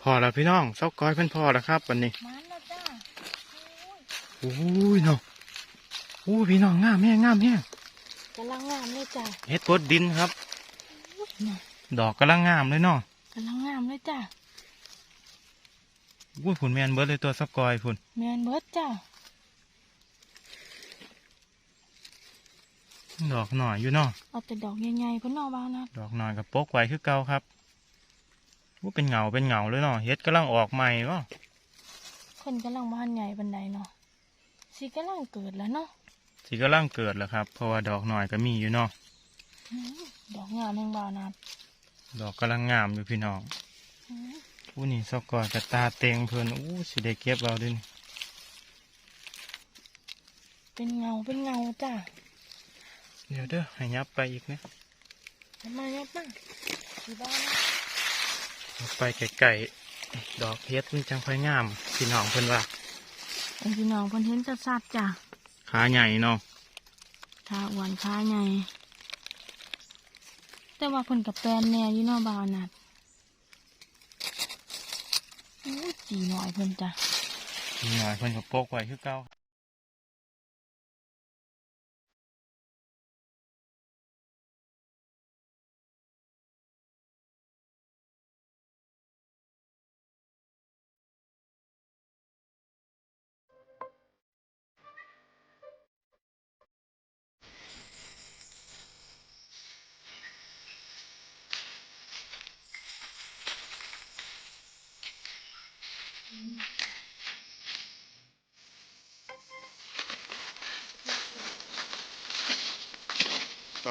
พอแล้วพี่น้องเศร้าก้อยเพิ่นพอแล้วครับวันนี้มันแล้วจ้าโอ้ยโอ้ยเนาะโอ้ยพี่น้องงามแห้งงามแห้งกำลังงามเลยจ้าเฮ็ดปดดินครับน่ะดอกกำลังงามเลยเนาะกำลังงามเลยจ้าอุ้ยผุนแมนเบิร์ดเลยตัวเศร้าก้อยผุนแมนเบิร์ดจ้าดอกหน่อยอยู่เนาะเอาแต่ดอกใหญ่ๆเพิ่นเนอกบ้านนะดอกหน่อยกับโป๊กไว้คือเก่าครับ ว่าเป็นเหงาเป็นเหงาเลยเนาะเฮ็ดกำลังออกใหม่เนาะเพิ่นกำลังบ้านใหญ่บันไดเนาะสิกำลังเกิดแล้วเนาะสิกำลังเกิดแล้วครับ เพราะว่าดอกหน่อยก็มีอยู่เนาะอื้อดอกงามแมงบาวนัดดอกกำลังงามอยู่พี่น้องอื้ออู้นี่เศร้าก้อยกับตาเต็งเพิ่นอู้สิได้เก็บเอาเด้วยเป็นเงาเป็นเงาจ้าเดี๋ยวเด้อให้ยับไปอีกนะทำไมยับมาสีบ้านนะยับ ไปไก่ๆดอกเฮ็ดมันจังค่อยงามพี่น้องเพิ่นว่าเป็นพี่น้องเพิ่นเห็นสัดๆจ้าขาใหญ่เนาะขาอ้วนขาใหญ่ แต่ว่าเพิ่นกับแปลนแน่อยู่เนอกบาวนัดอู้จีหน่อยเพิ่นจ้ะมีหน่อยเพิ่นก็โปกไว้คือเก่า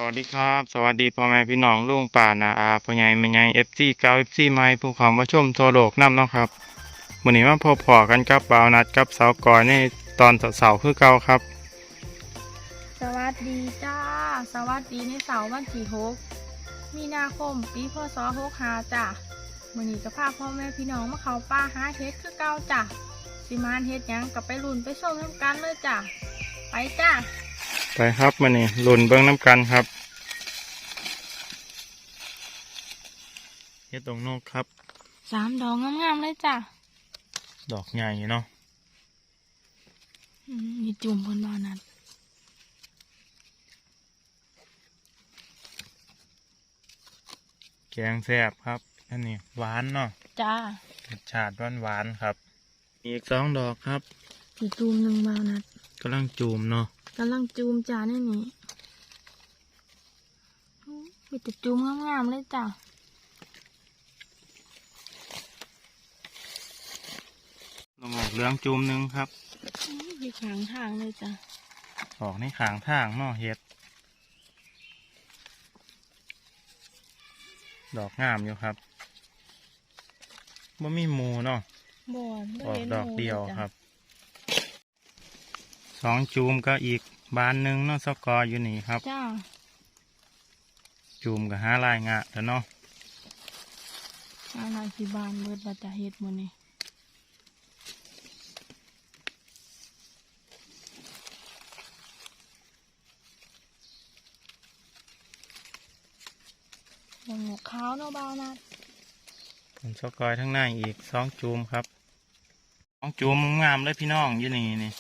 วัสดีครับ สวัสดีพ่อแม่พี่น้องลุงป่านาอาพ่อใหญ่แม่ใหญ่ FC เก้า FC ใหม่ผู้เขอมว่าชมทั่วโลกนํเนาะครับมื้อนี้มาพบพอกันกับบาวนัดกับสาวกอยในตอนเสาร์คือเก่าครับ สวัสดีจ้า สวัสดีในเสาร์วันที่หกมีนาคมปีพศหกหาจ้ะมื้อนี้จะพาพ่อแม่พี่น้องมาเขาป่าหาเฮ็ดคือเก่าจ้ะสิมานเฮ็ดยังกับไปลุ่นไปชมน้ำกันเลยจ้ะไปจ้า ไปครับมื้อนี้ลุ้นเบิ่งน้ำกันครับเฮ็ดตรงนกครับ สามดอกงามๆเลยจ้ะ ดอกใหญ่เนาะอืมมีจุ่มบนบานัดแกงแซ่บครับอันนี้หวานเนาะ จ้ารสชาติหวานหวานๆครับ อีกสองดอกครับอีกจุ่มหนึ่งบานัดกำลังจูมเนาะ กำลังจุ่มจ้าแน่นี่อู้มีแต่จุ่มงามๆเลยจ้ะลงออกเหลืองจูมหนึ่งครับอู้อยู่ข้างทางเลยจ้ะออกในขางทางเนาะเห็ด ดอกงามอยู่ครับบ่มีหมูเนาะบ่อนบ่ออกห็นดอกหมูเดียวลจ้ะครับ สองจูมก็อีกบานหนึ่งเนาะสกอร์อยู่นี่ครับ จ้า จูมกับห้าลายงะแล้วเนาะอะไรที่บ้านเบิดบาจะเฮ็ดหมื้นี้หมูขาวเนาะบ่าวนัดผลสกอยทั้งในอีกสองจูมครับสองจูมงามเลยพี่น้องอยู่นี่นี่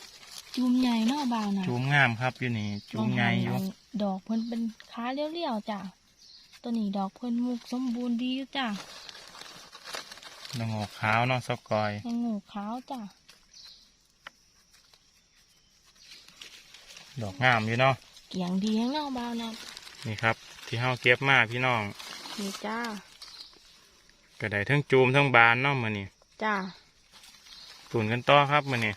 จุ่มใหญ่เนาะบ่าวนัดจูมงามครับอยู่นี่จูมใหญ่อยู่บางหันดอกเพิ่นเป็นขาเลี้ยวๆจ้ะตัวนี้ดอกเพิ่นมุกสมบูรณ์ดีอยู่จ้ะดอกงอกขาวเนาะสกอยยังงูขาวจ้ะดอกงามอยู่เนาะเกี่ยงดีให้เนาะบ่าวนัดนี่ครับ ที่เฮาเก็บมาพี่น้องนี่จ้าก็ได้ทั้งจูมทั้งบานเนาะมื้อนี้จ้าตุนกันต่อครับมื้อนี้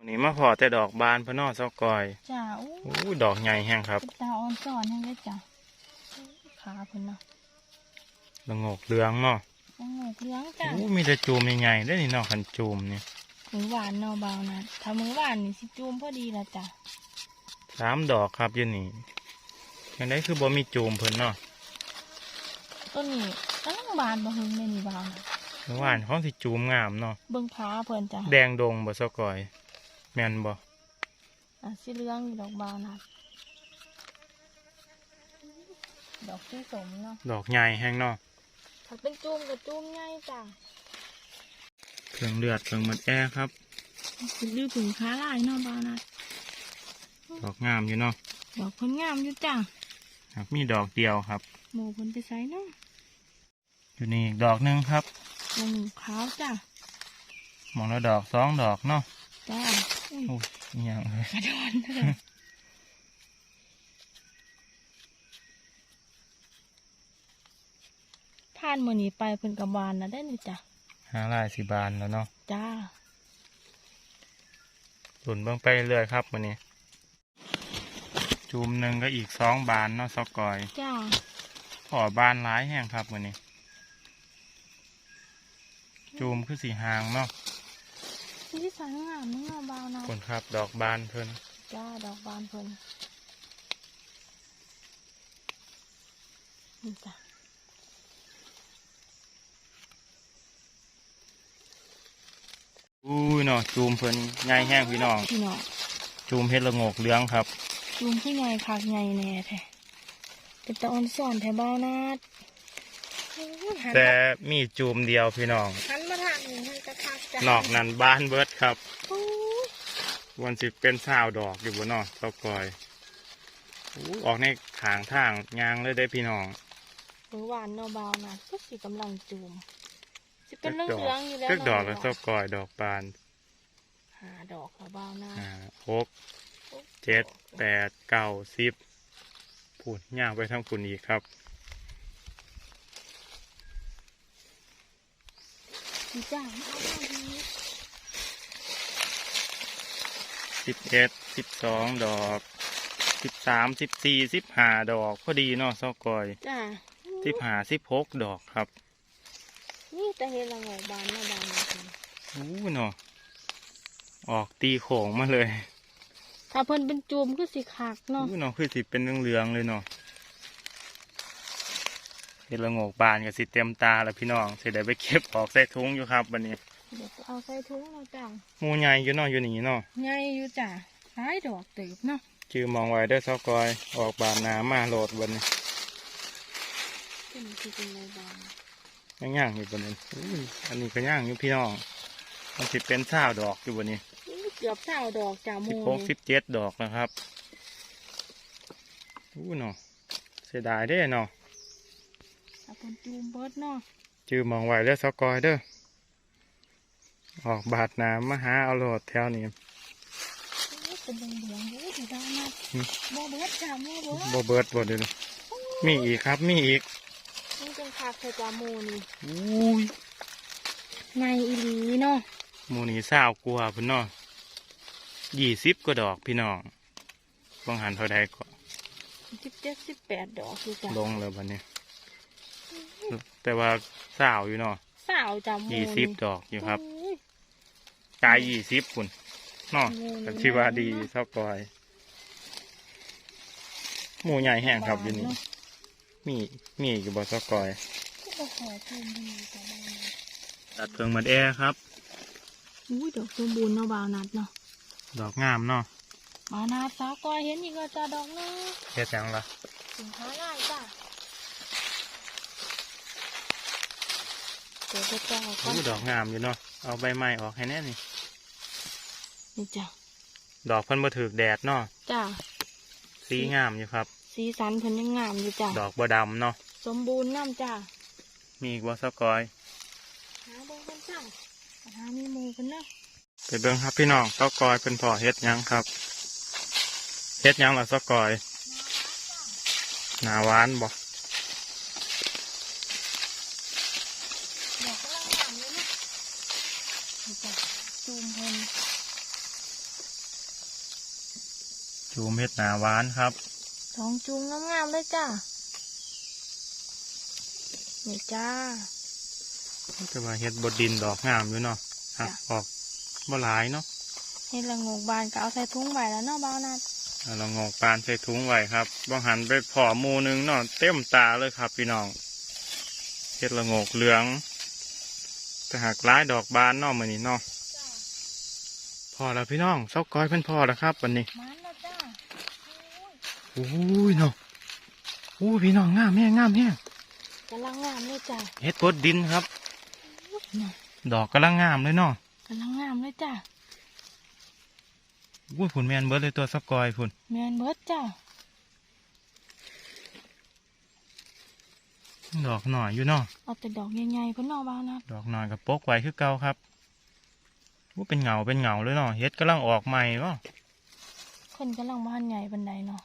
มื้อนี้มาพอแต่ดอกบานพะเนอเซากอยจ้าอู้อู้ดอกใหญ่แห้งครับเป็นตาอ่อนสอนยังได้จ้ะขาเพิ่นเนาะละโงกเหลืองเนาะยังงูเหลี้ยงจ้ะอู้มีแต่จูมใหญ่ๆได้อนี่เนาะคันจูมนี่มือหวานเนาะบ่าวนัดถ้ามือหวานนี่สิจูมพอดีละจ้ะสามดอกครับอยู่นี่ยังได้คือบ่มีจูมเพิ่นเนาะต้นนี้กำลังบานบ่หึงเลยนี่บ่าวนัดเมื่อวานเขาสิจูมงามเนาะเบิ่งขาเพิ่นจ้ะแดงดงบ่เซากอย แม่นบ่อะสีเหลืองอยู่ดอกบ่าวนัดดอกสีสมเนาะดอกใหญ่แห้งเนาะถ้าเป็นจูมกับจูมง่ายจ้ะเครื่องเลือดเครื่องหมดแอร์ครับคือดื้อถึงค้าลายเนาะบ่าวนัดดอกงามอยู่เนาะดอกคนงามอยู่จ้ะครับมีดอกเดียวครับ หมูคนไปใส่เนาะอยู่นี่อีกดอกหนึงครับหมูขาวจ้ะมองแล้วดอกสองดอกเนาะจ้าอุ้ย โอ้ยอหย่างเลยกระโดนเถอะผ่านมือนี้ไปเพิ่นกับบานนะได้นี่จ้ะหาลายสิบานแล้วเนาะจ้าหลุนเบิ่งไปเรื่อยครับวันนี้ จูมหนึ่งก็อีกสองบานเนาะซอกกอย จ้าขอบานหลายแห่งครับวันนี้ จูมคือสีหางเนาะ สีสันงามเนาะบ่าวนะคนครับ ดอกบานเพิ่นจ้าดอกบานเพิ่นนี่จ้ะอุ้ยเนาะจูมเพิ่นใหญ่แห้งพี่น้อง พี่น้องจูมเฮ็ดละโงกเหลืองครับจุ่มขึ้นใหญ่คักใหญ่แน่แท้เป็นตะออนสอนแถวบ้านนาดหันแต่มีจูมเดียวพี่น้อง หัน คักจ้ะนอกนั้นบานเบิดครับโอ้ยวันสิเป็นสาวดอกอยู่บนนอกซอกกอยอู้ออกในขางทางยางเลยได้พี่น้องมือหวานเนาะเบานะก็สิกำลังจุ่มสิเป็นเรื่องเหลืองอยู่แล้วเลือกดอกเนาะแล้วซอกกอยดอกบานหาดอกแล้วเบานะอ่าหกเจ็ดแปดเก้าสิบพูดย่างไปทั้งคุณอีกครับ ดีจ้าเอามาดีสิบเอ็ดสิบสองดอกสิบสามสิบสี่สิบห้าดอกพอดีเนาะซอกกอยจ้าสิบห้าสิบหกดอกครับ นี่แต่เห็นละโงกบานเนาะบานนะคุณอู้เนาะออกตีโขงมาเลย ถ้าเพิ่นเป็นจุ่มคือสิคักเนาะอู้เนาะคือสิเป็นเหลืองๆเลยเนาะ เห็ดละโงกบานกับสิเต็มตาแล้วพี่น้องเสร็จได้ไปเก็บออกใส่ถุงอยู่ครับวันนี้เดี๋ยวเอาใส่ถุงเนาะจ้าหมูใหญ่อยู่เนาะอยู่นี่เนาะใหญ่อยู่จ้าหลายดอกเติบเนาะชื่อมองไว้เด้อซอกกอยออกบานน้ำมาโหลดบนนี้เป็นคือเป็นอะไรบางย่างๆอยู่บนนี้อุ้ยอันนี้ก็ย่างอยู่พี่น้องมันสิเป็นข้าวดอกอยู่บนนี้อู้เกือบเศร้าดอกจ้าโมสิบหกสิบเจ็ดดอกนะครับอู้เนาะเสียดายเด้เนาะ ถ้าเป็นจูมเบิดเนาะชื่อมองไว้เด้อซอกกอยเด้อ ออกบาดน้ำมาหาเอาโหลดแถวนี้อู้เป็นเหลืองๆอู้สีดำนะอืมโมเบิดจ้าโมเบิดบ่เบิดบ่เด้อมีอีกครับ มีอีกนี่เป็นคักใส่จ้าโมนี่อุ้ยในอีหลีเนาะหมูนี่สาวกลัวพุ่นเนาะยี่สิบก็ดอกพี่น้องบางหันเท่าใดก็สิบเจ็ดสิบแปดดอกคือจ้าลงเลยวันนี้ แต่ว่าสาวอยู่เนาะสาวจ้าโมยี่สิบดอกอยู่ครับอุ้ยกายยี่สิบพุ่นเนาะโอ้ยก็ชื่อว่าดีเท่ากอย หมูใหญ่แห้งครับอยู่นี่เาะมีมีอีกบ่เท่ากอยโอ้โหภูมิดีจ้าโมนี่ตัดเพิงมัดแอร์ครับอุ้ยดอกสมบูรณ์เนาะบาวนัดเนาะดอกงามเนาะบาวนัดสาวก้อยเห็นอีกแล้วจ้าดอกเนาะเฮ็ดหยังล่ะสินค้าง่ายจ้า เดี๋ยวจะจ้าก่อนอู้ดอกงามอยู่เนาะเอาใบไม้ออกให้แน่นี่ นี่จ้าดอกเพิ่นบ่ถือแดดเนาะจ้าสีงามอยู่ครับ สีสันเพิ่นยังงามอยู่จ้าดอกบ่ดำเนาะสมบูรณ์น้ำจ้ามีอีกบ่เท่ากอยหาเบิ่งกันจ้าหามีหมูกันเนาะไปเบิ่งครับพี่น้องเท่ากอยเป็นพ่อเฮ็ดหยังครับเฮ็ดหยังล่ะเท่ากอยหนาหวานบ่ ดอกกำลังงามเลยเนาะนี่จ้าจูมเพิ่น จูมเฮ็ดหนาหวานครับสองจูมงามๆเลยจ้านี่จ้าแต่ว่าเฮ็ดบดดินดอกงามอยู่เนาะหักออกบ่หลายเนาะเห็ดละโงกบานก็เอาใส่ถุงไว้แล้วเนาะบาวนัดเอาเรางอกปานใส่ถุงไว้ครับบ่หันไปพอหมูหนึงเนาะเต็มตาเลยครับพี่น้องเฮ็ดละโงกเหลืองแต่หักหลายดอกบานเนาะมื้อนี้เนาะจ้าพอแล้วพี่น้องเซาก้อยเพิ่นพอแล้วครับวันนี้มันแล้วจ้า โอ้ยโอ้ยเนาะโอ้ยพี่น้องงามแห้งงามแห้งกำลังงามเลยจ้ะเฮ็ดบดดินครับน่ะดอกกำลังงามเลยเนาะกำลังงามเลยจ้ะอุ้ยผุนแมนเบิร์ดเลยตัวสกอยผุนแมนเบิร์ดจ้ะดอกหน่อยอยู่เนาะเอาแต่ดอกใหญ่ๆเพิ่นเนอกบ้านนะดอกหน่อยกับโป๊กไว้คือเก่าครับว่าเป็นเหงาเป็นเหงาเลยเนาะเฮ็ดกำลังออกใหม่เนาะคนกำลังบ้านใหญ่บันไดเนาะ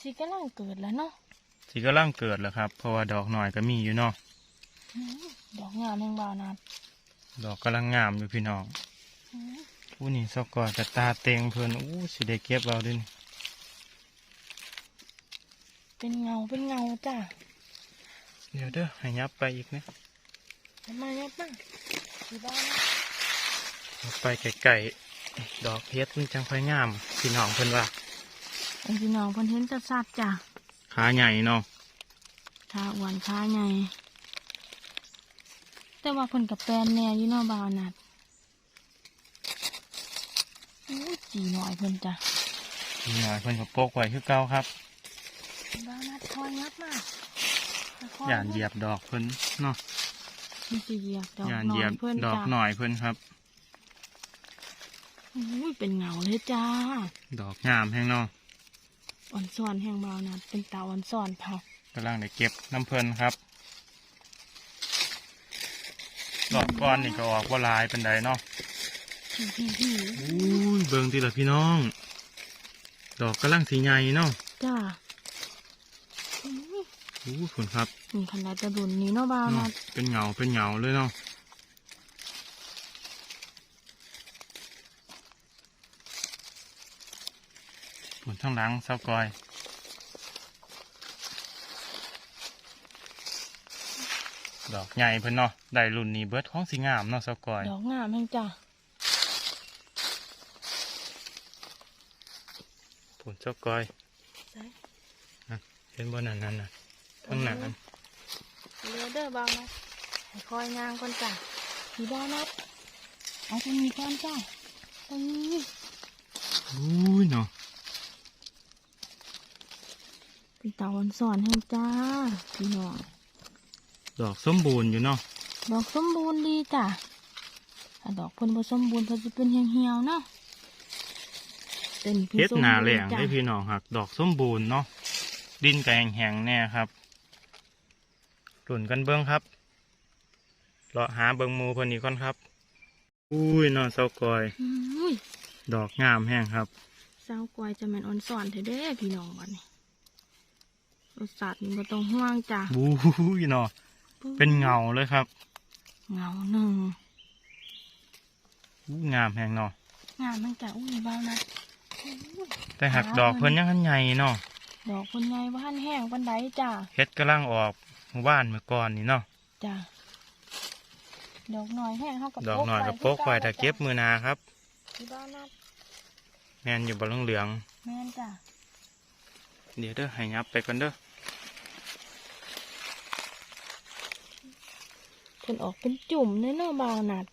สิกำลังเกิดแล้วเนาะสิกำลังเกิดแล้วครับ เพราะว่าดอกหน่อยก็มีอยู่เนาะอื้อดอกงามแห่งบ่าวนัดดอกกำลังงามอยู่พี่น้องอื้ออู้นี่สกอยกับตาเต็งเพิ่นอู้สิได้เก็บเอาดินเป็นเงาเป็นเงาจ้ะเดี๋ยวเด้อให้ยับไปอีกนะทำไมเนี่ยป้าที่บ้านนะยับไปไกลๆดอกเฮ็ดมันจังค่อยงามพี่น้องเพิ่นว่า ไอ้พี่น้องเพิ่นเห็นชัดๆจ้ะขาใหญ่เนาะขาอ้วนขาใหญ่ แต่ว่าเพิ่นกับแปลนแน่อยู่เนาะบ่าวนัดอู้จีหน่อยเพิ่นจ้ะพี่น้อยเพิ่นก็โป๊กไว้คือเก่าครับบ้านนัดคอยงับมาค่อย่านเหยียบดอกเพิ่นเนาะมันสิเหยียบดอกย่านหน่เหยีอยยบเพิ่นดอกจ้ะหน่อยเพิ่นครับอุ้ยเป็นเงาเลยจ้า ดอกงามแห้งเนาะ อ่อนซ่อนแห่งบ่าวนัดเป็นตาอ่อนซ่อนเผากำลังได้เก็บน้ำเพิ่นครับดอกก้อนนี่ก็ออกว่าลายเป็นไดเนาะพี่พี่พี่อุ้ยเบิ่งทีละพี่น้อง ดอกกำลังสีใหญ่เนาะจ้าอุ้ยอู้ผุนครับนี่ขนาดจะดุนนี้เนาะบ่าวนัเนาะดเป็นเหงาเป็นเหงาเลยเนาะ ผุนทั้งหลังเศร้ากอยดอกใหญ่เพิ่นเนาะได้รุ่นนี้เบิดของสีงามเนาะเศร้ากอยดอกงามแห่งจ้าผุนเศร้ากอยใส่เห็นบ่นั่นนั่นน่ะข้างหน้าเรือเด้อบ่าวนัดให้คอยงางก่อนจ้าพี่บ่าวนัดเอาตรงนี้ก่อนจ้าตรงนี้อุ้ยเนาะ เป็นตาอ่อนซ่อนแห่งจ้าพี่น้องดอกสมบูรณ์อยู่เนาะดอกสมบูรณ์ดีจ้ะถ้าดอกเพิ่นบ่สมบูรณ์เพิ่นจะเป็นเหี่ยวๆเนาะเป็นพี่เฮ็ดสมหนาบูรณ์แหลงจ้ะได้พี่น้องหักดอกสมบูรณ์เนาะดินก็แห้งๆแน่ครับหลุนกันเบิ้งครับเลาะหาเบิ้งหมูคนนี้ก่อนครับ อุ้ยเนอนเสากอยอุ้ยดอกงามแห้งครับสาวกวายจะแม่นอ่อนซ่อนเถอะเด้พี่น้องบัดนี้ รสชาตินี่บ่ต้องห่วงจ้ะบู้ยเนาะเป็นเงาเลยครับ เงาหนึ่งอู้งามแห้งเนาะงามตั้งแต่อุ้ยบ้าวนะอุ้ยแต่หักดอกเพิ่นยังหันใหญ่เนาะดอกคนใหญ่บ้านแห้งปันไดจ้ะเฮ็ดกำลังออกหมู่บ้านเมื่อก่อนนี่เนาะจ้ะดอกหน่อยแห้งเท่ากับดอกหน่อยกับโป๊กไว้ถ้าเก็บมือหนาครับที่บ้านนัดแม่นอยู่บนเหลืองแม่นจ้ะๆเดี๋ยวเด้อให้ยับไปก่อนเด้อ เพิ่นออกเป็นจุ่มเนาะเนาะบ้าวนัด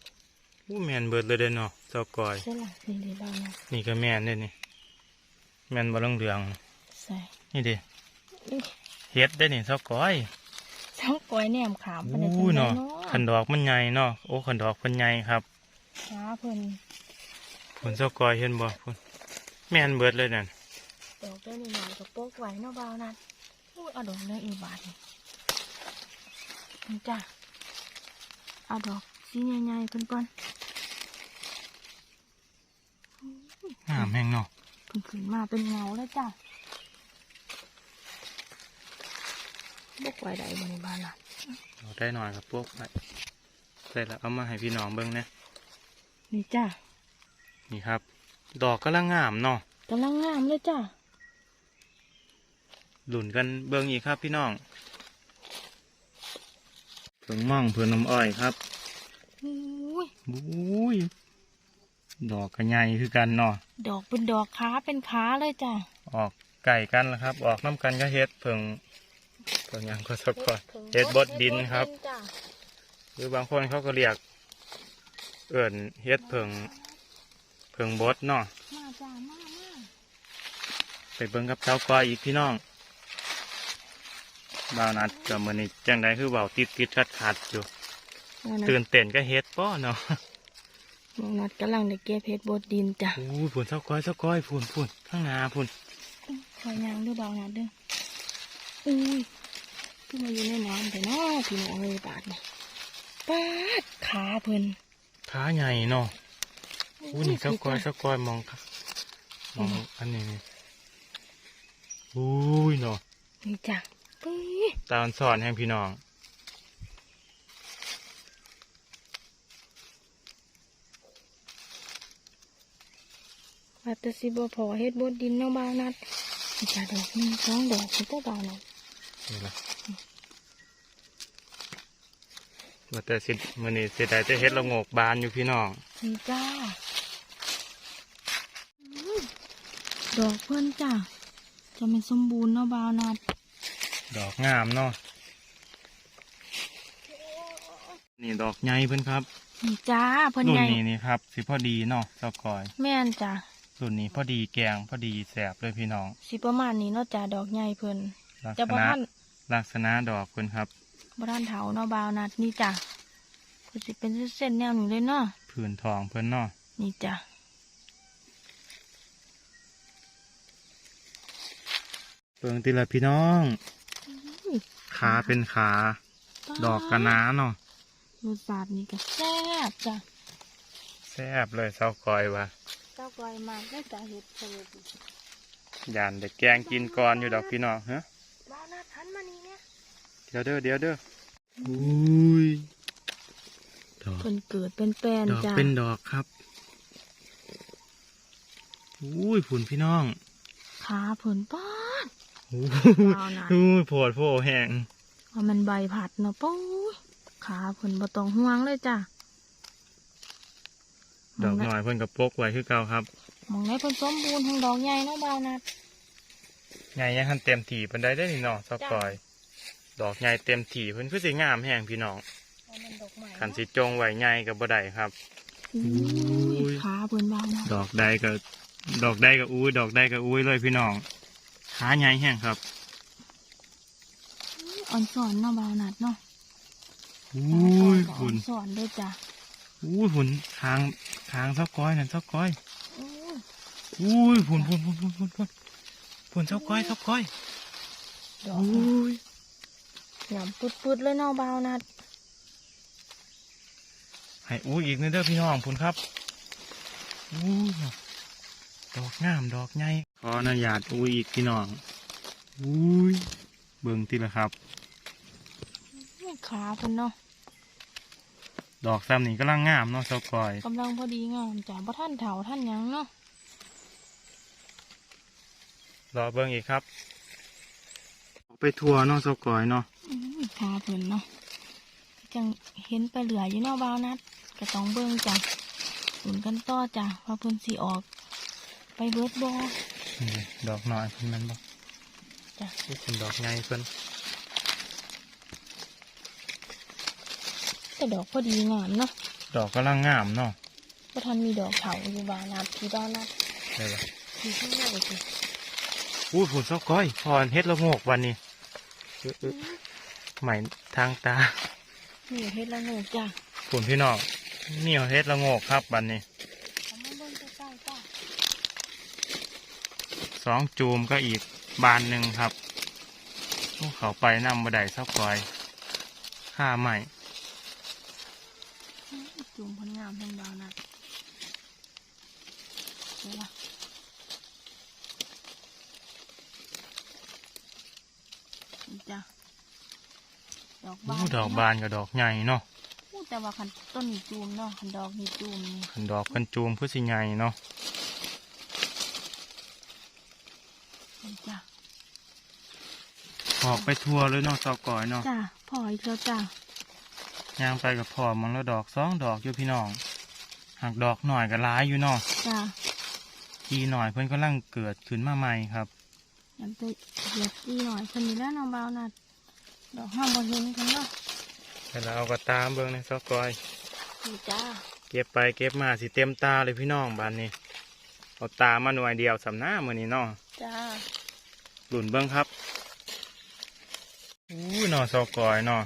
อู้แม่นเบิดเลยเด้อเนาะเสากอย ใช่ล่ะนี่เลยบ้าวนัดนี่ก็แม่นเด้อนี่ แม่นบ่เหลืองๆใส่นี่ดิอุ๊ยเฮ็ดได้นี่เซากอยเจ้ากล้วยแหนมขามเพิ่นได้อู้จังไดเนาะเนาะขันดอกมันใหญ่เนาะโอ้ขันดอกเพิ่นใหญ่ครับขาเพิ่นผลเซากอยเห็นบ่พุ่นแม่นเบิดเลยนั่นดอกได้หน่อยๆกับโป๊กไว้เนาะบ้าวนัดอู้เอาดอกเลยอีกบาทนี่นี่จ้ะ เอาดอกสีใหญ่ๆเพิ่นก่อนงามแฮงเนาะเพิ่นขึ้นมาเป็นเงาแล้วจ้ะบกไว้ได้บนบ้านล่ะเอาได้หน่อยครับพวกไปใส่แล้วเอามาให้พี่น้องเบิ่งนะนี่จ้ะนี่ครับ ดอกกำลังงามเนาะกำลังงามเลยจ้ะหลุนกันเบิ่งอีกครับพี่น้อง เพิ่งม่องเพิ่งน้ำอ้อยครับอุ้ยบุ้ยดอกกระใหญ่คือกันเนาะดอกเป็นดอกขาเป็นขาเลยจ้ะออกไก่กันแล้วครับ ออกน้ำกันก็เฮ็ดเพิ่งเพิ่งหยังก็สักก่อนเฮ็ดบดดินครับจ้ะหรือบางคนเขาก็เรียก เอิ่นเฮ็ดเพิงเพิงบดเนาะมาจ้ะมามาไปเบิ่งกับเจ้ากอยอีกพี่น้อง บ่าวนัดกับมือนี้จังไดคือเบาติดติดขัดขัดๆอยู่บ่าวนัดตื่นเต้นก็เฮ็ดป้อเนาะบ่าวนัดกำลังได้เก็บเห็ดบดดินจ้ะอู้ฝุ่นเศร้าก้อยเศร้าก้อยฝุ่นฝุ่นข้างหน้าฝุ่นคอยยางดูบ่าวนัดเด้ออุ้ยขึ้นมาอยู่ในน้ำแต่น้อพี่น้องเลยบาดนี่ปาดขาเพิ่นขาใหญ่เนาะอู้นี่เศร้าก้อยเศร้าก้อยมองครับมองอันนี้นี่อู้ยเนาะนี่จ้ะปุ้ย ตาอันสอนแห่งพี่น้องว่าแต่สิบ่พอเฮ็ดบดดินเนาะบ่าวนัดนี่จ้ะดอกหนึงสองดอกนี่จ้ะบ่าวนัดนี่ละว่าแต่สิมือนี้เสียดายจะเฮ็ดละโงกบานอยู่พี่น้องนี่จ้าอุ้ยดอกเพิ่นจ้ะจะเป็นสมบูรณ์เนาะบ่าวนัด ดอกงามเนาะนี่ดอกใหญ่เพิ่นครับนี่จ้าเพิ่นรุ่นใหญ่นี้นี่ครับสิพอดีเนาะเจ้ากอย แม่นจ้ะรุ่นนี้พอดีแกงพอดีแสบเลยพี่น้อง สิประมาณนี้เนาะจ้าดอกใหญ่เพิ่นลักจะษบ่ณะทันลักษณะดอกเพิ่นครับ บ่ทันเถาเนาะบ่าวนัดนี่จ้ะเพิ่นสิเป็นเส้นๆแนวนี้เลยเนาะผืนทองเพิ่นเนาะนี่จ้ะเปิงติละพี่น้อง ขาเป็นขา ดอกกะนาเนาะรสชาตินี่ก็แซ่บจ้ะแซ่บเลยเจ้ากอยว่ะเจ้ากอยมากได้จ้ะเฮ็ดเพิ่นยานเด็กแกงกินก่อนอยู่ดอกพี่น้องฮะบ่าวนัดหันมานี่เนี่ยเดี๋ยวเด้อเดี๋ยวเด้ออุ้ยดอกเพิ่นเกิดเป็นแป้นดอกจ้ะเป็นดอกครับอุ้ยผุนพี่น้องขาเพิ่นป้าด อุ้ว้าวน่ะอุ้ยโผดโผแห้งว่ามันใบผัดเนาะปุ้ยขาเพิ่นบ่ต้องห่วงเลยจ้ะดอกหน่อยเพิ่นกับปกไว้คือเก่าครับมองได้เพิ่นสมบูรณ์ของดอกใหญ่เนาะบ่าวนัดใหญ่ยังทันเต็มถี่เพิ่นได้ได้อนี่เนาะซอกกอย ดอกใหญ่เต็มถี่เพิ่นคือสิงามแห้งพี่น้องว่ามันดอกใหม่คันสิจงไว้ใหญ่กับบ่ได้ครับอุ้อุ้ยยขาเพิ่นบ่าวนัดดอกใดก็ดอกใดก็อุ้ยดอกใดก็อุ้ยเลยพี่น้อง ขาใหญ่แห้งครับอ่อนสอนเนาะบ่าวนัดเนาะอุ้ยอ่อฝุ่นนสอนเด้อจ้ะอุ้ยฝุ่นทางทางซอกกอยนั่นซอกกอยอุ้ยอุ้ยฝุ่นฝุ่นฝุ่นฝุ่นฝุ่นฝุ่นฝุ่นซอกกอยซอกกอยดอกอุ้ยหยำปุดๆเลยเนาะบ่าวนัดให้อุ้ยอีกนิดเด้อพี่น้องฝุ่นครับอุ้ย ดอกงามดอกใหญ่ขออนุญาตอุ้ยอีกพี่น้องอุ้ยเบิ่งติละครับอุ้ยขาเพิ่นเนาะดอกซ้ำนี่กำลังงามเนาะซอกกอยกำลังพอดีงามจ้ะบ่ท่านเถาท่านหยังเนาะรอเบิ่งอีกครับ ไปทัวร์เนาะซอกกอยเนาะอุ้ยขาเพิ่นเนาะจังเห็นไปเหลืออยู่เนาะบ่าวนัดก็ต้องเบิ่งจ้ะอุ่นกันต่อจ้ะว่าเพิ่นสิออก ไปเบิดบ่นี่ดอกน้อยเพิ่นแมันบ่จ้ะนี่เป็นดอกใหญ่เพิ่นแต่ดอกพอดีงามเนาะดอกกำลังงามเนาะบ่ทันมีดอกเถาอยู่บ่าวนัดที่บ่าวนัดได้ปะที่ข้างในสิอุ้ยฝุ่นซอกกอยพรเฮ็ดละโงกวันนี้อึ๊ะอึ๊ะใหม่ทางตานี่เฮ็ดละโงกจ้ะฝุ่นพี่น้องนี่เฮ็ดละโงกครับวันนี้ เอามาเบิ่งใกล้ๆจ้ะ สองจูมก็อีกบานหนึ่งครับโอ้เขาไปนำบัไดซอกกอยข้าใหม่อื้อจุ่มเพิ่นงามเพิ่นบ่าวนัดเดี๋ยวล่ะนี่จ้ะดอกบาอู้นดอกบานกับดอกใหญ่เนาะอู้แต่ว่าคันต้นนี่จูมเนาะคันดอกนี่จูมนี่ขันดอกเพิ่นจูมเพื่อสิใหญ่เนาะ จ้ะออกไปทัวร์เลยเนาะซอกกอยเนาะจ้ะพออีกแล้วจ้ะย่างไปกับพ่อมันแล้วดอกสองดอกอยู่พี่น้องหากดอกหน่อยก็ร้ายอยู่เนาะจ้ะทีหน่อยเพิ่นกำลังเกิดขึ้นมาใหม่ครับยำไปเหยียบอีหน่อยคนนี้แล้วน้องเบาวนัดดอกห้ามบนเห็นกันเนาะแต่เราเอากระตามเบิ่งในซอกกอยนี่จ้าเก็บไปเก็บมาสิเต็มตาเลยพี่น้องบ้านนี้เอาตามาหน่วยเดียวสำหน้ามือนี้เนาะจ้า หลุนเบิ้งครับอู้หนอซอกอยเนาะ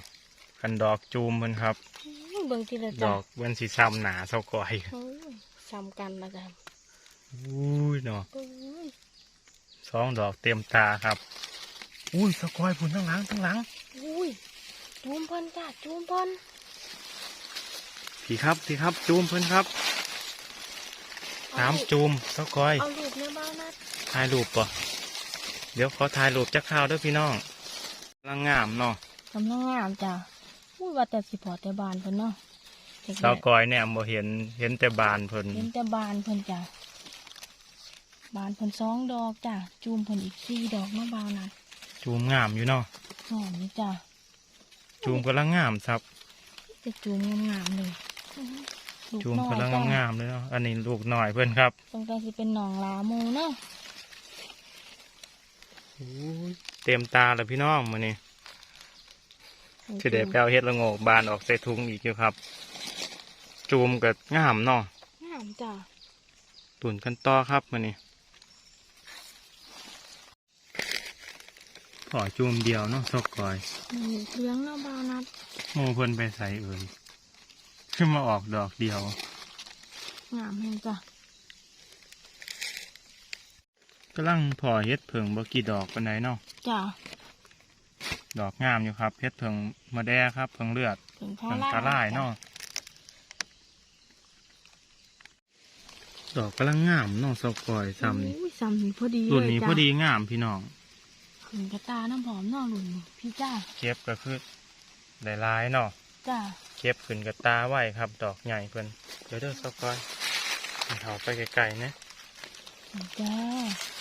กันดอกจูมเพิ่นครับอื้อเบิ่งทีละดจ้ะอกเว้นสีซ้ำหนาซอกอยโอ้ยซ้ำกันนะจ้ะอู้ยเนาะโอ้ยสองดอกเต็มตาครับอุ้ยซอกอยพุ่นทั้งหลังทั้งหลังอุ้ยจูมเพิ่นจ้ะจูมเพิ่นพี่ครับพี่ครับจูมเพิ่นครับสามจูมซอกอยเอาลูกในบ้านนัดถ่ายรูปป่ะ เดี๋ยวขอถ่ายรูปจักคราวเด้วยพี่น้องกำลังงามเนาะกำลังงามจ้ะอุ้ยว่าแต่สิพอแต่บานเพิ่นเนาะเด็กๆซอกอยเนี่ยบ่เห็นเห็นแต่บานเพิ่นเห็นแต่บานเพิ่นจ้ะบานเพิ่นสองดอกจ้ะจูมเพิ่นอีกสี่ดอกเนาะบาวนัดจูมงามอยู่เนาะหอมนี่จ้ะจูมกำลังงามครับจะจูมงามๆเลยลูจูมน้อยกำลังจ้ะงามเลยเนาะอันนี้ลูกหน่อยเพื่อนครับตรงกลางสิเป็นหนองลาโมเนาะอู้ย เต็มตาเลยพี่น้องมื้อนี้สิได้แปลวเฮ็ดละโงกบานออกใส่ถุงอีกอยู่ครับ จูมก็งามเนาะงามจ้ะตุนกันต่อครับมื้อนี้ขอจูมเดียวเนาะซอกกอยนี่เลี้ยงเนาะบาวนัดหมู่เพิ่นไปใส่เอ่ยขึ้นมาออกดอกเดียวงามแฮงจ้ะ กำลังพอเฮ็ดเผิงบ่กี่ดอกปานใดเนาะจ้ะดอกงามอยู่ครับเฮ็ดเผิงมะแดครับเผิงเลือดถึงเผิงตาล่ายเนาะดอกกำลังงามเนาะซอกกอยซ้ำนี่อุ้ยซ้ำนี่พอดีรุ่นนี้เลยพอจ้ะดีงามพี่น้องขึ้นกระตาน้ำหอมเนาะรุ่นนี้พี่จ้าเก็บก็คือได้หลายเนาะจ้าเก็บขึ้นกับตาไว้ครับ ดอกใหญ่เพิ่นเดี๋ยวเด้อซอกกอยให้เขาไปไกลๆนะจ้าอุ้ยเนี่ย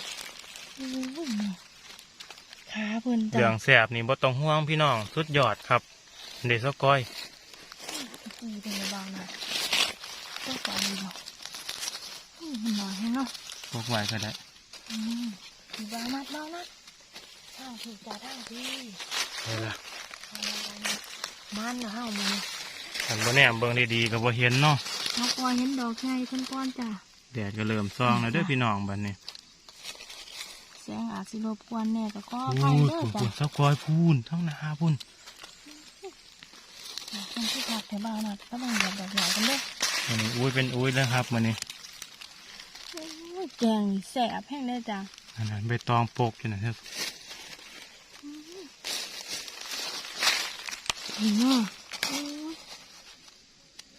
ขาเพิ่นเหลืจ้าองแสบนี่บ่ต้องห่วงพี่น้องสุดยอดครับ เดซอกกอยอือเป็นบางนะต้องใส่เนาะอืมมันหน่อยให้เนาะพวกไว้ก็ได้อืมถือบางนัดบางนัดทางถูกจ้าทางที่เอาล่ะบ้านเฮามันคันบ่แน่เบิ่งดีๆก็บ่เห็นเนาะเขาปล่อยเห็นดอกไงเพิ่นก้อนจ้าแดดก็เริ่มส่องแล้วเด้อพี่น้องบัดนี้แสงอาจสิรบกวนแน่ก็ขออโอ้ภัยยเด้อพุ่นจ้าพุ่นซอกกอยพูนทั้งหน้าพุ่นคนที่พักแถวบ้านน่ะก็ต้องเหยียบดอกใหญ่กันเด้อมันนี้อุ้ยเป็นอุ้ยแล้วครับมันนี้โอ้ยแกงนี่แสบแห้งเลยจ้าอันนั้นใบตองโปกอยู่นะครับเห็นเนาะโอ้ย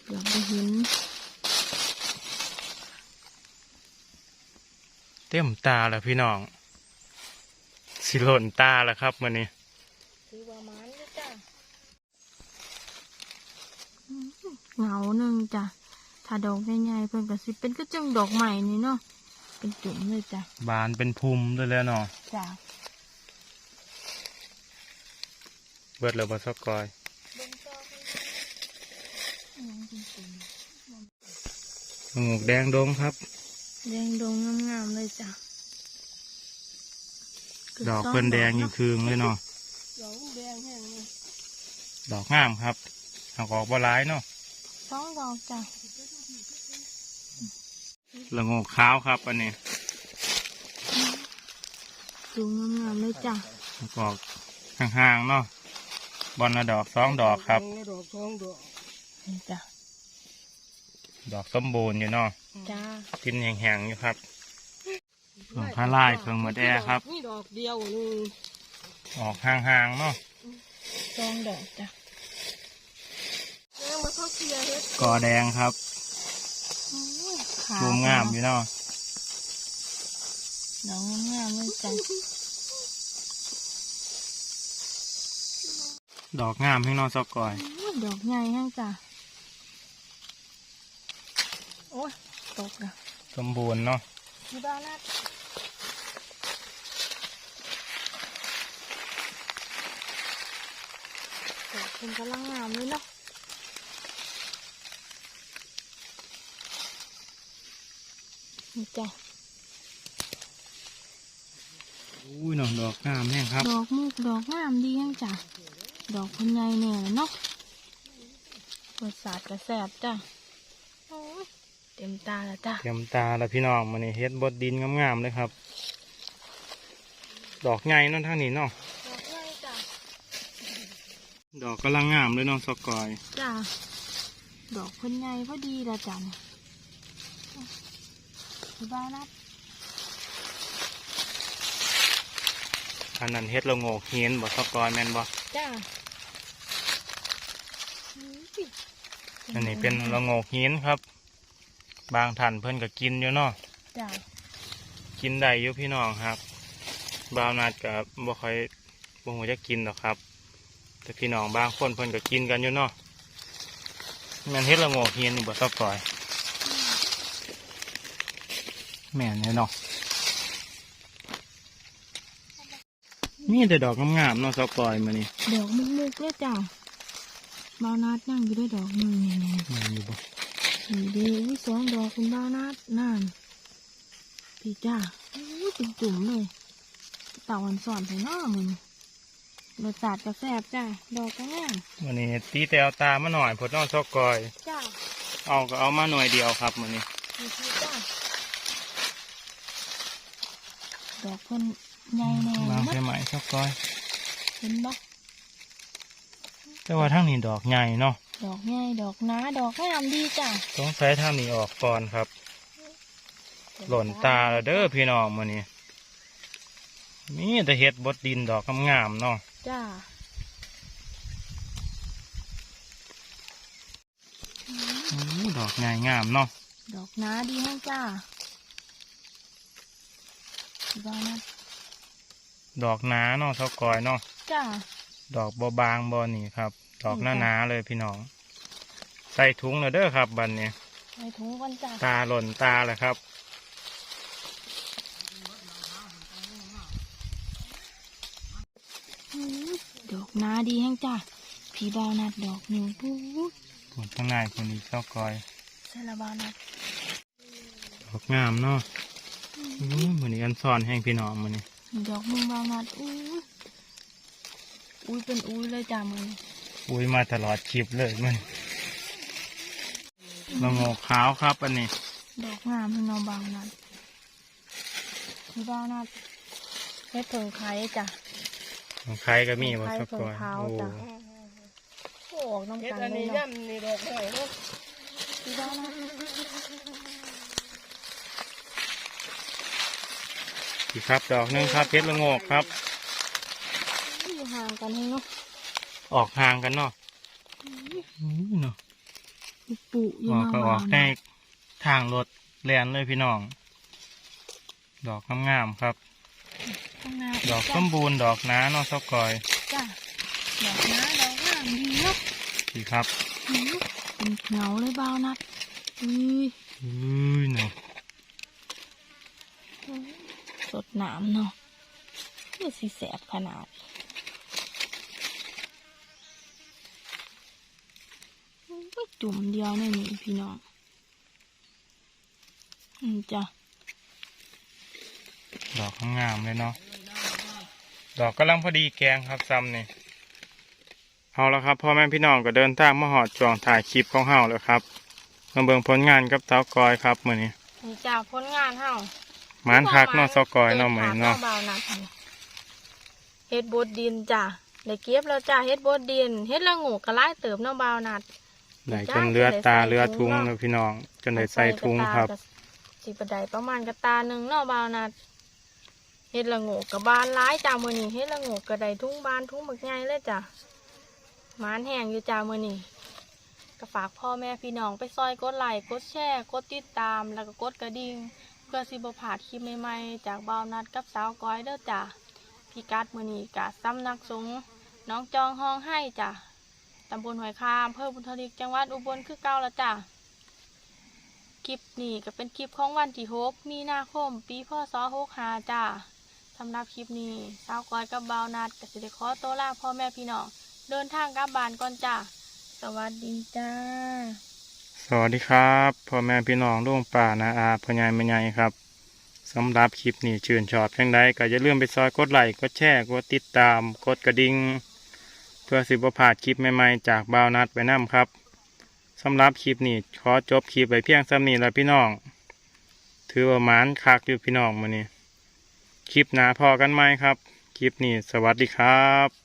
เดี๋ยวไปเห็นเต็มตาแล้วพี่น้อง สิหล่นตาแล้วครับมันนี้คือว่ามันเลยจ้ะเหงาหนึ่งจ้ะถ้าดอกใหญ่ๆเพิ่นก็สิเป็นก็จังดอกใหม่นี่เนาะเป็นจุ่มเลยจ้ะบานเป็นภูมิด้วยแล้วเนาะจ้ะเบิดแล้วบ่ซอกกอยเบิ่งต่อเพิ่นยังจริงหมูกแดงดงครับๆแดงดงงามๆเลยจ้ะ ดอกเพิ่นแดงยิ่งคืงเลยเนาะดอกแดงแห้งเลยดอกงามครับเอาออกบ่ร้ายเนาะสองดอกจ้ะละโงกขาวครับอันนี้ดูงามๆเลยจ้ะเอาออกห่างๆเนาะบอลละดอกสองดอกครับดอกสองดอกนี่จ้ะดอกสมบูรณ์อยู่เนาะจ้ากินแห้งๆอยู่ครับ ดอกพาลายเพิ่งหมดแอร์ครับ นี่ดอกเดียวนึงออกห่างๆเนาะสองดอกจ้ะแล้วมาเขาเคลียร์เฮ็ดกอแดงครับขาชูมงามอยู่เนาะดอกงามเลยจ้ะดอกงามให้นอนซอกกอยโอ้ยดอกใหญ่แห้งจ้ะ โอ้ยตกละสมบูรณ์เนาะที่บ้านนัดดอก เป็นกำลังงามเลยเนาะนี่จ้ะอุ้ยเนาะดอกงามแห้งครับ ดอกมูกดอกงามดีแห้งจ้ะ ดอกคนใหญ่เนี่ยเนาะรสชาติกระแสบจ้ะโอ้ยเต็มตาแล้วจ้ะ เตรียมตาแล้วพี่น้องมันนี่เฮ็ดบดดินงามๆเลยครับ ดอกใหญ่เนั่นทางนี้เนาะดอกใหญ่จ้ะ ดอกกำลังงามเลยน้องสกอย จ้าดอกคนไงพอดีละจันพี่บ้านัดอันนั้นเฮ็ดละโงกเฮียนบ่สกอยแม่นบ่จ้าอันนี้เป็นละโงกเฮียนครับ บางท่านเพิ่นก็กินอยู่เนาะจ้ากินได้อยู่พี่น้องครับ บาวนาดกับบ่ค่อยบ่ฮู้จะกินหรอกครับ แต่พี่น้องบางคนเพิ่นก็กินกันอยู่เนาะแม่นเฮ็ดละโงกเฮียนนี่บ่สกอยแม่นเนี่ยเนาะมีแต่ดอกงามๆเนาะสกอยมื้อนี้ดอกมุกมุกๆเลยจ้าบ้านัดนั่งอยู่ด้วยดอกหนึ่งนี่นี่แม่นอยู่บ่นี่เดีอุ้ยสองดอกคุณบ้านัดนั่นพี่จ้าอุ้ยจุ่มๆเลยเต่าวันสอนใส่หน้ามัน รสชาติก็แซ่บจ้าดอกก็งามมื้อนี้ตีแต่เอาตามาหน่อยพดน้องสกอย จ้าเอาก็เอามาหน่อยเดียวครับมื้อนี้นี่พี่จ้าดอกเพิ่นใหญ่แน่บางเนาะใช่ไหมสกอย เห็นบ่แต่ว่าทางนี้ดอกใหญ่เนาะดอกใหญ่ดอกหนาดอกงามดีจ้าสงสัยทางนี้ออกก่อนครับ หล่นตาแล้วเด้อพี่น้องมื้อนี้ มีแต่เห็ดบดดินดอกงามๆเนาะ จ้าอู้ดอกใหญ่งามเนาะ ดอกหนาดีแห้งจ้าพี่บ้านัดดอกหนาเนาะเท่ากอยเนาะ จ้า ดอกบอบางบอนี่ครับ ดอกหนาหนาๆเลยพี่น้อง ใส่ถุงเลยเด้อครับ บัดนี้ในถุงก่อนจ้า ตาหล่นตาเลยครับ อื้อ ดอกหนาดีแห้งจ้าพี่บ้านัดดอกหนึ่งปุ๊บส่วนข้างในคนนี้เท่ากอยใส่ละบ้านัดดอกงามเนาะอู้มือนี้อันซ่อนแห้งพี่น้องมือนี้ดอกมึงบ้านัดอุ้ยอุ้ยเป็นอุ้ยเลยจ้ามืออุ้ยมาตลอดคลิปเลยมันละโงกขาวครับอันนี้ ดอกงามพี่น้องบางนัดพี่บ้านัดเฮ็ดเพิงไข่จ้ะ ของใครก็มีบ่สักก่อนใครของเขาโอ้จ้ะโอ้ออกน้ำเฮ็ดกันอันเลยนี้เนาะย่ำนี่ดอกหน่อยเนาะพี่บ้านัดอีกครับดอกหนึงครับเพชรละโงกครับอยู่ห่างกันให้เนาะออกห่างกันเนาะอู้เนาะปุปุอยู่ออกมาก็ออกวาได้ทางรถแลนเลยพี่น้อง ดอกงามๆครับ ข้างหน้าดอกจ้ะสมบูรณ์ดอกน้าเนาะสักก่อยจ้ะดอกน้าดอกงามดีเนาะอีกครับหือเป็นเหงาเลยบ้าวนัดอุ้ยอุ้ยเนาะสดน้ำเนาะนี่สีแสบขนาดอุ้ยจุ่มเดียวในนี่พี่น้องอืมจ้ะดอกงามๆเลยเนาะ ดอกกำลังพอดีแกงครับซ้ำนี่เอาละครับพ่อแม่พี่น้องก็เดินทางมาหอดจองถ่ายคลิปของเฮาแล้วครับมาเบิ่งผลงานกับเต้ากอยครับมื้อนี้นี่จ้ะผลงานเฮาหมานคักเนาะเต้ากอยเนาะมื้อนี้เนาะเบานัดค่ะเฮ็ดบดดินจ้ะได้เก็บแล้วจ้ะเฮ็ดบดดินเฮ็ดละงูกระไล่เติมเนาะเบานัดได้จนเลือดตาเลือดทุงแล้วพี่น้องจนได้ใส่ทุงครับสิบไดประมาณกระตาหนึ่งเนาะบาวนัด เฮ็ดละโงกกับบานร้ายจ้ามือนี่เฮ็ดละโงกกระไดทุ่งบานทุ่งบักใหญ่เลยจ้ะมานแห้งอยู่จ้ามือนี่ก็ฝากพ่อแม่พี่น้องไปซอยกดไลค์กดแชร์กดติดตามแล้วก็กดกระดิ่งเพื่อสิบพลาดคลิปใหม่ๆจากบาวนัดกับสาวก้อยเด้อจ้ะพี่กัดมือนี่กะสำนักสงฆ์น้องจองห้องให้จ้ะตำบลหอยคามอำเภอบุญทลิกจังหวัดอุบลคือเก่าแล้วจ้ะคลิปนี้ก็เป็นคลิปของวันที่หกมีนาคม ปีพศหกหาจ้า สำหรับคลิปนี้สาวกอยกับบาวนัดกสิได้ขอตัวลาพ่อแม่พี่น้องเดินทางกลับบ้านก่อนจ้าสวัสดีจ้า สวัสดีครับพ่อแม่พี่น้องลุงป่านาอาพญ่แม่ใหญ่ครับสำหรับคลิปนี้ชื่นชอบเพียงใดก็อย่าลืมไปซอยกดไลค์กดแชร์กดติดตามกดกระดิ่งเพื่อสิบพาดคลิปใหม่ๆจากบาวนัดไปนํครับสำหรับคลิปนี้ขอจบคลิปไปเพียงซ้ำนี้แล้วพี่น้อง ถือว่ามานคักอยู่พี่น้องมื้อนี้ คลิปหน้าพอกันไหมครับ คลิปนี้สวัสดีครับ